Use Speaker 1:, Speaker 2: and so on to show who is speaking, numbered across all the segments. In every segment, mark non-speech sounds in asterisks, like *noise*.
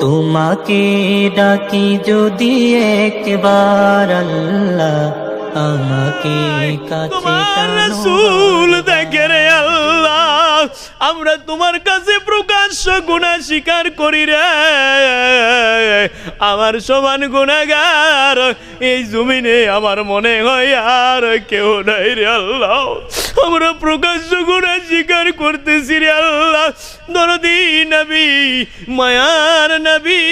Speaker 1: তোমাকে ডাকি যদি একবার আল্লাহ আমাকে কাছে
Speaker 2: তোমার রাসূল দেখে রে আল্লাহ। আমরা তোমার কাছে প্রকাশ্য গুনাহ স্বীকার করি রে। আমার সমান গুনাহগার এই জমিনে আমার মনে হয় আর কেউ নাই রে আল্লাহ। আমরা প্রকাশ্য গুনাহ স্বীকার করতেছি রে আল্লাহ। দরদি নবী, মায়ার নবী,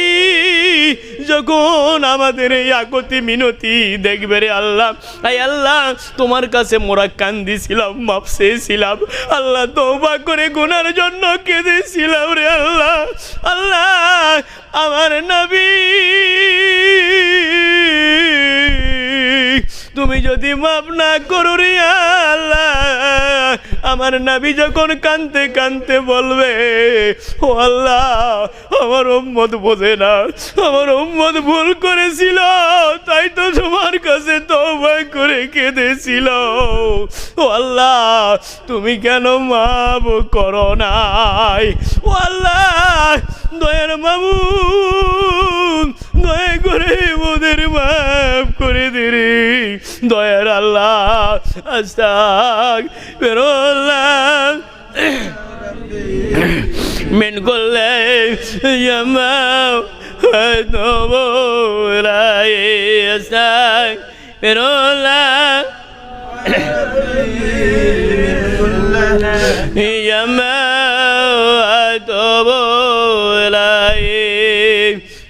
Speaker 2: যখন আমাদের এই আকতি মিনতি দেখবে রে আল্লাহ। আই আল্লাহ, তোমার কাছে মোরা কান্দিছিলাম, মাপ চেয়েছিলাম। আল্লাহ তৌবা করে গুনার জন্য কেঁদেছিলাম রে আল্লাহ। আল্লাহ আমার নবী। তুমি যদি মাপ না করো আল্লাহ আমার নাবি যখন কানতে কানতে বলবে, ও আল্লাহ, আমার উম্মত বোঝে না, আমার উম্মত ভুল করেছিল, তাই তো তোমার কাছে তওবা করে কেঁদেছিল। ও আল্লাহ, তুমি কেন মাপ করো নাই? ও আল্লাহ, দয়ার মামু, দয়া করে মোদের মাফ করে দিরি দয়ার আল্লাহ আস্তাক বেরোল্লাহ মেন করলে ইয়ামাও হদবো রাই আস্তাক বেরোল্লাহ ইয়ামাও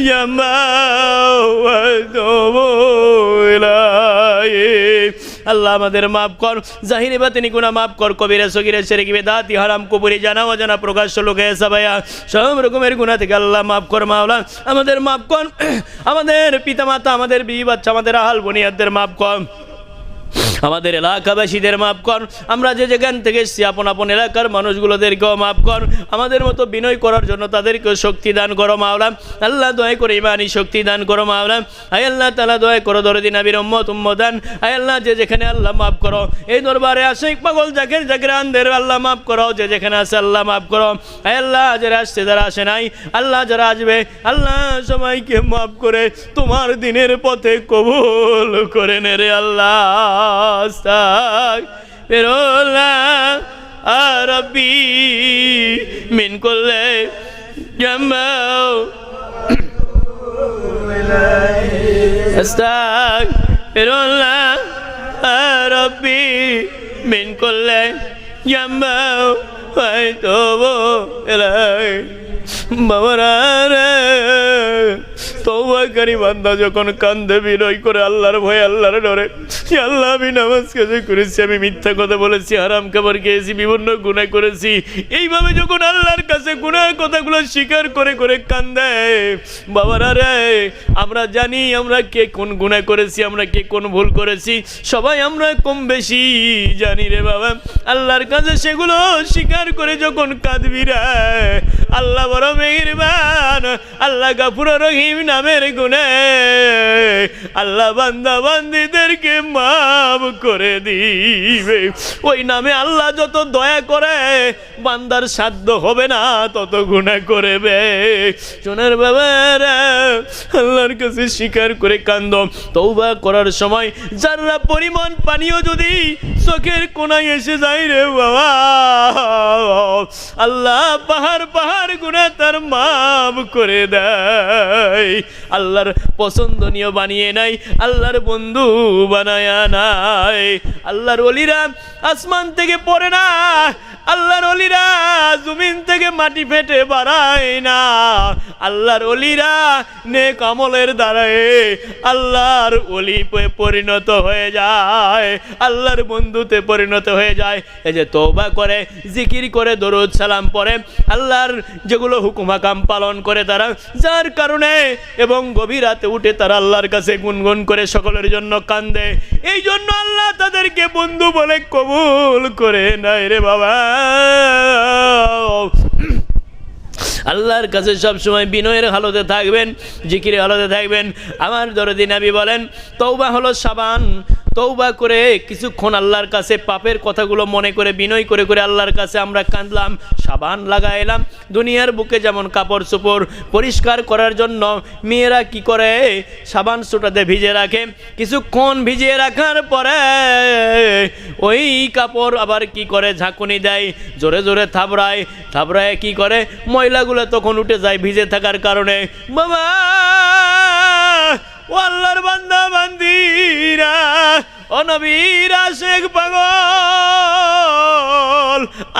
Speaker 2: جمعت ولاي আল্লাহ আমাদের মাফ কর জাহিরি বাতিনি গুনাহ মাফ কর কবিরা সগিরা শেরেকি বেদাতি হারাম কুপুরি জানা অজানা প্রকাশ্য লোকে সাবায়া সব রকমের গুনাহ থেকে আল্লাহ মাফ কর মাওলা আমাদের মাফ কর আমাদের পিতামাতা আমাদের বিবি বাচ্চা আমাদের আহাল বনিয়াদের মাফ কর আমাদের এলাকাবাসীদের মাফ কর। আমরা যে যেখান থেকে এসেছি, আপন আপন এলাকার মানুষগুলোদেরকেও মাফ কর। আমাদের মতো বিনয় করার জন্য তাদেরকেও শক্তি দান করো মাওলা। আল্লাহ দয়া করে ইমানি শক্তি দান করো মাওলা। আয় আল্লাহ তালা দয়া করো দরদিন আবির উম্মত, উম্মদান। আয় আল্লাহ যে যেখানে আল্লাহ মাফ করো। এই দরবারে আশেক পাগল জাকের জাকের আনদের আল্লাহ মাফ করো। যে যেখানে আসে আল্লাহ মাফ করো। আয় আল্লাহ যারা আসছে যারা আসে নাই, আল্লাহ যারা আসবে, আল্লাহ সবাইকে মাফ করে তোমার দিনের পথে কবুল করে নে রে আল্লাহ। আস্তাগফিরুল্লাহ আরবি মিন কুল্লি জামাউ আস্তাগফিরুল্লাহ আরবি মিন কুল্লি জামাউ ওয়াইতুবু ইলাইহি বাবারা রে। তৌবাকারী বান্দা, যখন কান্দে বিনয় করে আল্লাহর ভয় আল্লাহর ডরে। আল্লাহ, আমি নামাজ কাজে করেছি, আমি মিথ্যা কথা বলেছি, হারাম খাবার খেয়েছি, বিভিন্ন গুণা করেছি। এইভাবে যখন আল্লাহর কাছে গুনার কথাগুলো স্বীকার করে করে কান্দে, বাবারা রে, আমরা জানি আমরা কে কোন গুণা করেছি, আমরা কে কোন ভুল করেছি, সবাই আমরা কম বেশি জানি রে বাবা। আল্লাহর কাছে সেগুলো স্বীকার করে যখন কাঁদবি রে আল্লাহ বড় মেহেরবান, আল্লাহ গাফুর রহিম নামের গুণে, আল্লাহ বান্দা বান্দিদেরকে মাফ করে দিবে। ওই নামে আল্লাহ যত দয়া করে, বান্দার সাধ্য হবে না, তত গুণা করবে। সোনার বাবারা, আল্লাহর কাছে স্বীকার করে কান্দ তৌবা করার সময় যারা পরিমাণ পানীয় যদি চোখের কোনায় এসে যায় রে বাবা, আল্লাহ পাহাড় পাহাড় গুণা তার মাফ করে দেয়। আল্লাহর পছন্দনীয় বানিয়ে নাই, আল্লাহর বন্ধু বানায় নাই। আল্লাহর অলিরা আসমান থেকে পড়ে না আল্লাহর অলিরা জমিন থেকে মাটি ফেটে বাড়ায় না। আল্লাহর অলিরা নে আমলের দ্বারায় আল্লাহর অলি পরিণত হয়ে যায়। আল্লাহর বন্ধুতে পরিণত হয়ে যায়। এই যে তৌবা করে, জিকির করে, দরুদ, সালাম পড়ে, আল্লাহর যেগুলো হুকুমাকাম পালন করে তারা, যার কারণে এবং গভীর রাতে উঠে তারা আল্লাহর কাছে গুনগুন করে সকলের জন্য কান্দে। এই জন্য আল্লাহ তাদেরকে বন্ধু বলে কবুল করে নাই রে বাবা। *coughs* আল্লাহর কাছে সব সময় বিনয়ের হালতে থাকবেন, জিকিরের হালতে থাকবেন। আমার দরদিন নাবি বলেন তৌবা হলো সাবান তৌবা করে কিছুক্ষণ আল্লাহর কাছে পাপের কথাগুলো মনে করে, বিনয় করে করে আল্লাহর কাছে আমরা কাঁদলাম, সাবান লাগাইলাম দুনিয়ার বুকে যেমন কাপড় চোপড় পরিষ্কার করার জন্য মেয়েরা কি করে? সাবান সুটাতে ভিজে রাখে। কিছুক্ষণ ভিজিয়ে রাখার পরে ওই কাপড় আবার কি করে? ঝাঁকুনি দেয়, জোরে জোরে থাবড়ায়। থাবড়ায় কি করে? ময়লাগুলো তখন উঠে যায় ভিজে থাকার কারণে। বাবা! ও আল্লাহর বান্দা বান্দিরা। ও নবীরা শেখ পাগল,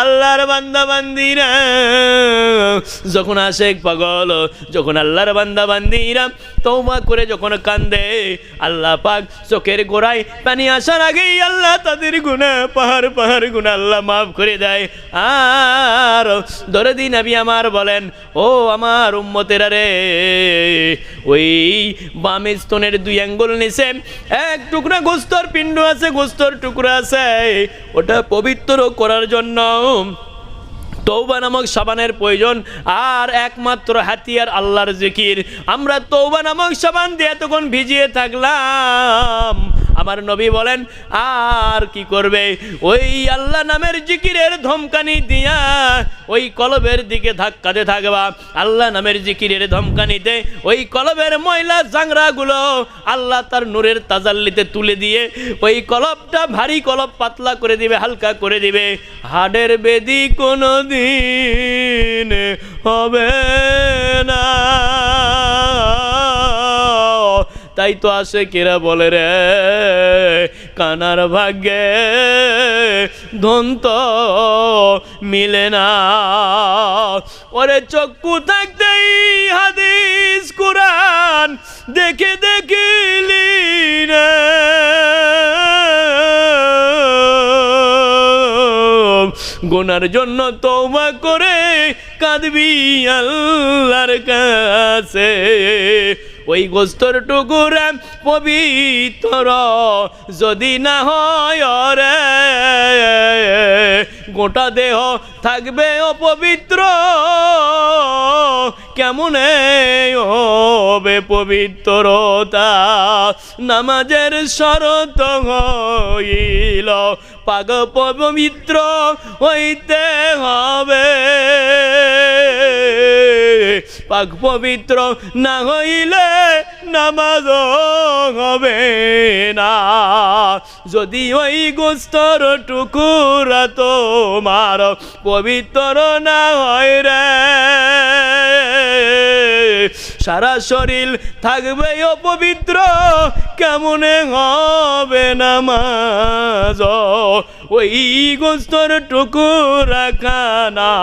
Speaker 2: আল্লাহর বান্দা বান্দিরা। যখন আশেক পাগল, যখন আল্লাহর বান্দা বান্দিরা তৌবা করে যখন কান্দে, আল্লাহ পাক চোখের গোড়ায় পানি আসার আগেই আল্লাহ তাদের গুণা পাহাড় পাহাড় গুণা আল্লাহ মাফ করে দেয়। আর দরদি নবী আমার বলেন, ও আমার উম্মতেরা রে, ওই বাম স্তনের দুই অ্যাঙ্গুল নিচে এক টুকরা গোস্তর পিণ্ড আছে, গোস্তর টুকরা আছে, ওটা পবিত্র করার জন্য। তৌবা নামক সাবানের প্রয়োজন, আর একমাত্র হাতিয়ার আল্লাহর জিকির। আমরা তৌবা নামক সাবান দিয়ে তখন ভিজিয়ে থাকলাম। আমার নবী বলেন, আর কি করবে? ওই আল্লাহ নামের জিকিরের ধমকানি দিয়া ওই কলবের দিকে ধাক্কাতে থাকবা। আল্লাহ নামের জিকিরের ধমকানিতে ওই কলবের ময়লা জাংরাগুলো আল্লাহ তার নূরের তাজাল্লিতে তুলে দিয়ে ওই কলবটা ভারী কলব পাতলা করে দিবে, হালকা করে দিবে। হাড়ের বেদি কোনো দিন হবে না। তাই তো আসে কেরা বলে রে, কানার ভাগ্যে ধন্ত মিলে না। ওরে চক্ষু থাকতেই হাদিস কোরআন দেখে দেখিলি গোনার জন্য তৌবা করে কাঁদবি আল্লাহর কাছে। ওই গোস্তর টুকুরা পবিত্র যদি না হয় রে গোটা দেহ থাকবে অপবিত্র। কেমনে হবে পবিত্রতা? নামাজের শরত হইল পাগ পবিত্র হইতে হবে। পাক পবিত্র না হইলে নামাজ হবে না। যদি ওই গোস্তর টুকুরা তোমার পবিত্র না হয় রে সারা শরীর থাকবে অপবিত্র, কেমনে হবে নামাজ? ওই গোস্তর টুকুরা খানা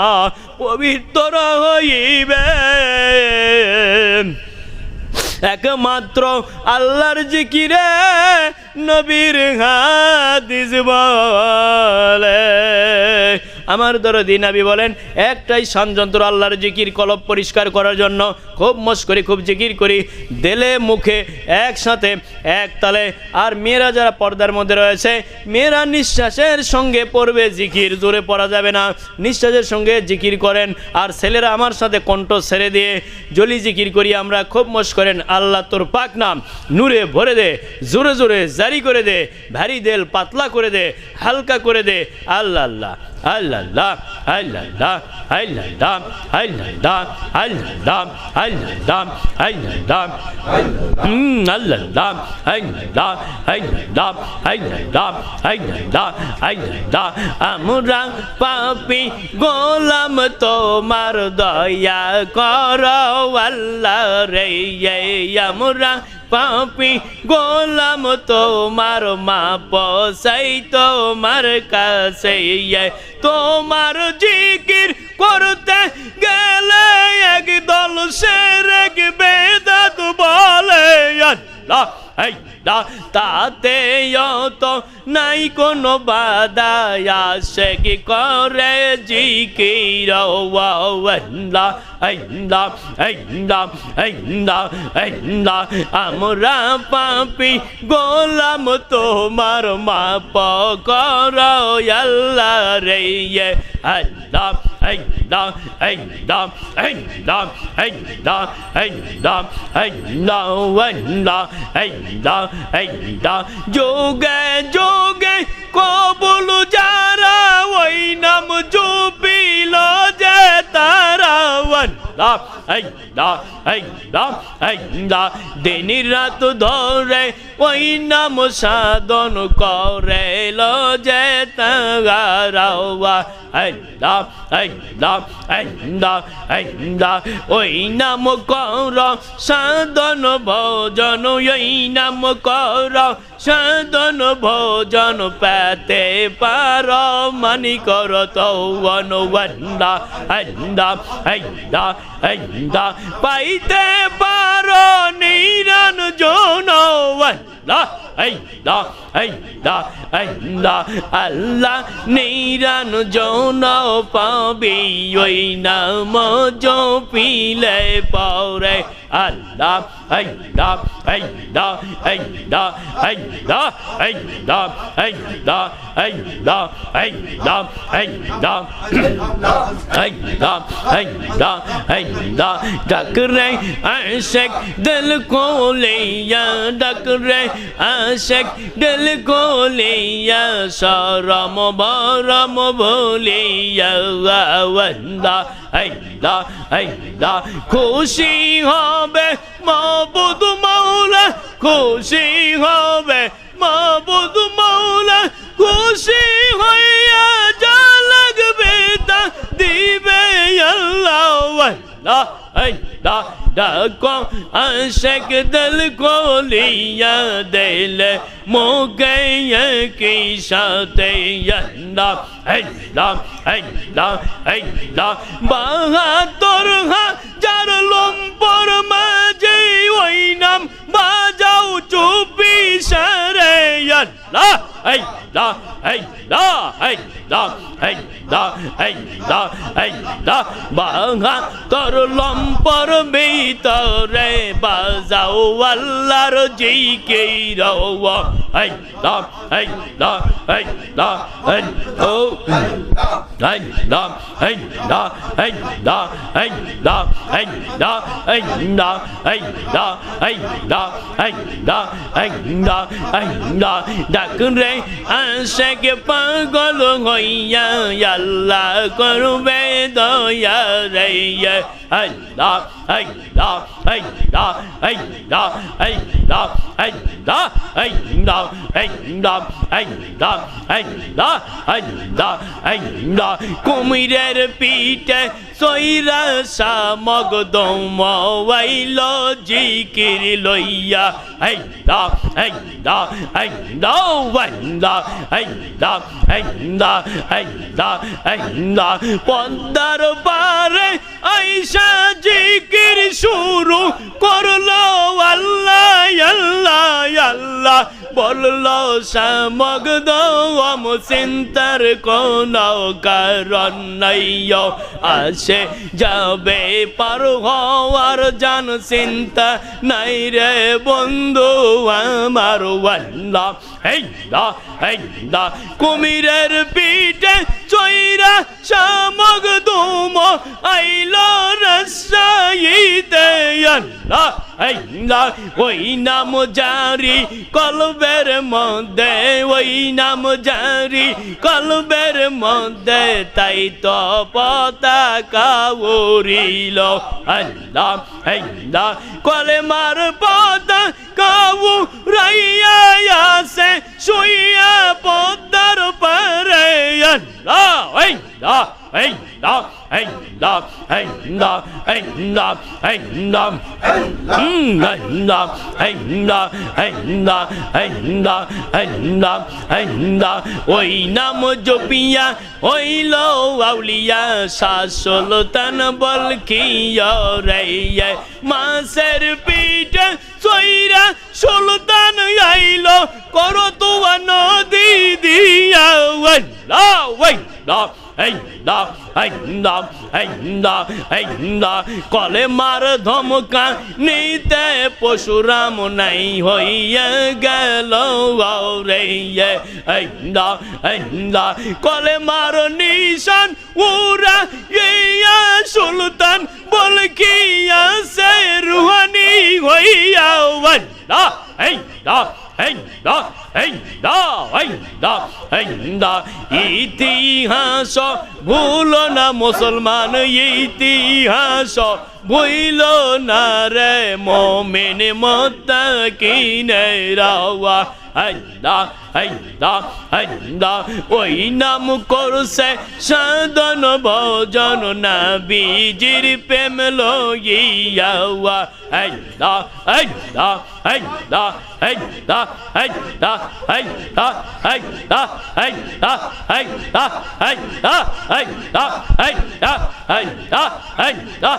Speaker 2: পবিত্র হইবে। একমাত্র আল্লাহর জিকিরে নবীর হাদিস বলে আমার দরদি নাবি বলেন, একটাই সানযন্ত্র আল্লাহর জিকির, কলব পরিষ্কার করার জন্য খুব মস করি খুব জিকির করি। দেলে মুখে একসাথে এক তালে। আর মেয়েরা যারা পর্দার মধ্যে রয়েছে, মেয়েরা নিঃশ্বাসের সঙ্গে পড়বে জিকির, জোরে পড়া যাবে না। নিঃশ্বাসের সঙ্গে জিকির করেন, আর ছেলেরা আমার সাথে কণ্ঠ ছেড়ে দিয়ে জলি জিকির করি, আমরা খুব মস করেন, আল্লাহ তোর পাক নাম নূরে ভরে দে, জোরে জোরে জারি করে দে, ভারী দেল পাতলা করে দে, হালকা করে দে, আল্লাহ আল্লাহ আল্লাহ। আল্লাহ আল্লাহ আল্লাহ আল্লাহ আল্লাহ আল্লাহ হুম আল্লাহ আল্লাহ আল্লাহ আল্লাহ আল্লাহ আল্লাহ আমরা পাপি গোলাম তোমার দয়া কর আল্লাহ রে আমরা পাপি গোলাম তোমার মা পসাই তোমার কাছে। তোমার জিকির করতে গেলে একদল সেরেক বেদাত বলে, আল্লাহ আল্লাহ তাতে তো নাই কোনো বাধা আসে কি করে জিকির আমরা পাপি গোলাম তোমার মাপ কর আল্লাহ রে আল্লাহ da hey da hey da hey da hey da যোগে যোগে কবুল দা এই দা এই দা এই দা দিন রাত ধরে ওই নাম সাধন করে লো যে তাগারাওয়া এই দা এই দা এই দা এই দা ওই নাম কর, সাধন ভজন, ওই নাম কর। সাধন ভোজন পেতে পার, মানি কর তৌবন বন্দা হন্দা হন্দা হন্দা পাইতে পার, নিরঞ্জন বন্দা হন্দা এই দা এই দা আল্লাহ নিরান যৌন পাবি ওই নাম জপিলে পরে আল্লাহ এই দা এই দা এই দা এই দা এই দা এই দা এই দা এই দা এই দা এই দা এই দা এই দা ডাকরে আশেক দিল কো ডাকরে আশেক দিল ফুল গোলিয়া সরম বরম ভুলিয়া বন্দা আইদা আইদা খুশি হবে মাবুদ মৌলা খুশি হবে মাবুদ মাওলা খুশি হইয়া যা লাগবে তা দিবে আল্লাহ। আল্লাহ ডাকো, আশেক দল কোলিয়া দিল মোগে কি সাথে আল্লাহ আল্লাহ আল্লাহ আল্লাহ। বাহাতর হাজার লম্পর মাঝে ওই নাম বাজাও চুপ ইয়া লা এই লা সারে আল্লাহ আল্লাহ আল্লাহ আল্লাহ আল্লাহ আল্লাহ আল্লাহ বাহাত্তর লম্পর ভিতরে বাজাও আল্লাহর জিকির আল্লাহ আল্লাহ আল্লাহ আল্লাহ আল্লাহ আল্লাহ আল্লাহ আল্লাহ আল্লাহ আল্লাহ আল্লাহ আল্লাহ আল্লাহ আল্লাহ আল্লাহ ডাক রে আশেক পাগল হইয়া আল্লাহ করবে দয়া রে আল্লাহ আল্লাহ আল্লাহ আল্লাহ আল্লাহ লাগে পাগল হইয়া আল্লাহ করবে দয়া রে। কুমিরের পিঠে সৈরা শামগ দম ওয়াইল জিকির লইয়া। এই দা এই দা এই দা ওয়াইন্দা এই দা এই দা এই দা এই দা। পদ্মার পারে আইস জিকির শুরু করল আল্লাহ আল্লাহ আল্লাহ। বলল অম চিন্তার কোন কারণ নাই আসে যাবে পার হওয়ার জান চিন্তা নাই রে বন্ধু আমার। কুমিরের পিঠে চৈরা শামগ দুম আইল Mezra'yı de yalla. আল্লাহ ওই নাম জারি কলবের মধ্যে ওই নাম জারি কলবের মধ্যে, তাই তো পতাকা উড়িল। আল্লাহ আল্লাহ কলে মার পতাকা উড়াইয়া আসে, শুইয়া পদ্মার পারে। আল্লাহ আল্লাহ আল্লাহ আল্লাহ আল্লাহ আল্লাহ আল্লাহ ওই নাম জপিয়া, ওই লো আউলিয়া, শাসলতান বলকিয়া রে মাসের পিঠ সৈরা সুলতান আইলো করো তোমার নদী দিয়া। ওই লা ওই লা। কলে মার ধমকা নিতে পশুরাম নাই হইয়া গেল দা কলে মার নিশান উরা ইয়া সুলতান বল কি সে রুহানি হইয়া ওয়াল্লাহ এই দা এই দা ইতিহাস ভুল না মুসলমান ইতিহাস। ভুইল না রে মোমেন মত্তাকিনে রাওয়া আল্লাহ আল্লাহ আল্লাহ ওই নাম করছে সাধন ভজন না বীজির প্রেম লইয়া আল্লাহ আল্লাহ আল্লাহ আল্লাহ আল্লাহ আল্লাহ আল্লাহ আল্লাহ আল্লাহ আল্লাহ আল্লাহ আল্লাহ আল্লাহ আল্লাহ আল্লাহ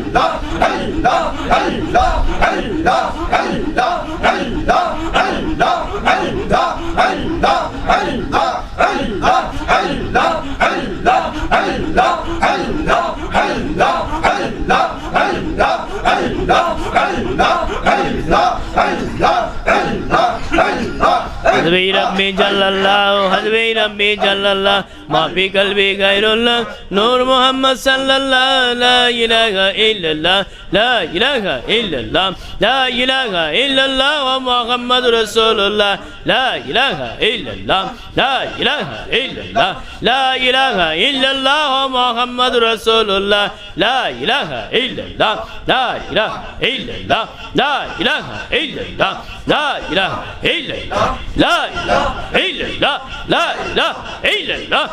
Speaker 2: Hazbi Rabbi Jallallah, Hazbi Rabbi Jallallah, মাফি কলবি গায়রুল্লাহ নূর মোহাম্মদ সাল্লাল্লাহ লা ইলাহা ইল্লাল্লাহ লা ইলাহা ইল্লাল্লাহ লা ইলাহা ইল্লাল্লাহ ওয়া মুহাম্মাদুর রাসূলুল্লাহ লা ইলাহা ইল্লাল্লাহ লা ইলাহা ইল্লাল্লাহ লা ইলাহা ইল্লাল্লাহ ওয়া মুহাম্মাদুর রাসূলুল্লাহ লা ইলাহা ইল্লাল্লাহ লা ইলাহা ইল্লাল্লাহ লা ইলাহা ইল্লাল্লাহ লা ইলাহা ইল্লাল্লাহ লা ইলাহা ইল্লাল্লাহ লা ইলাহা ইল্লাল্লাহ লা ইলাহা ইল্লাল্লাহ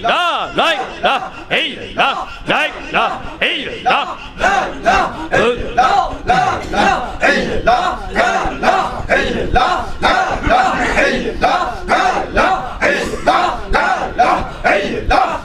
Speaker 2: la la la hey la la la hey la la la hey la la la hey la la la hey la la la hey la la la hey la la la hey la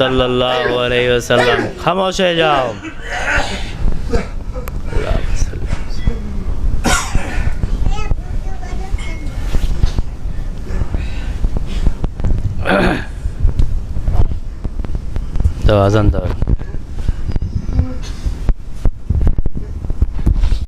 Speaker 2: সাল্লাল্লাহু আলাইহি ওয়াসাল্লাম। খামোশ হয়ে যাও আজান দাও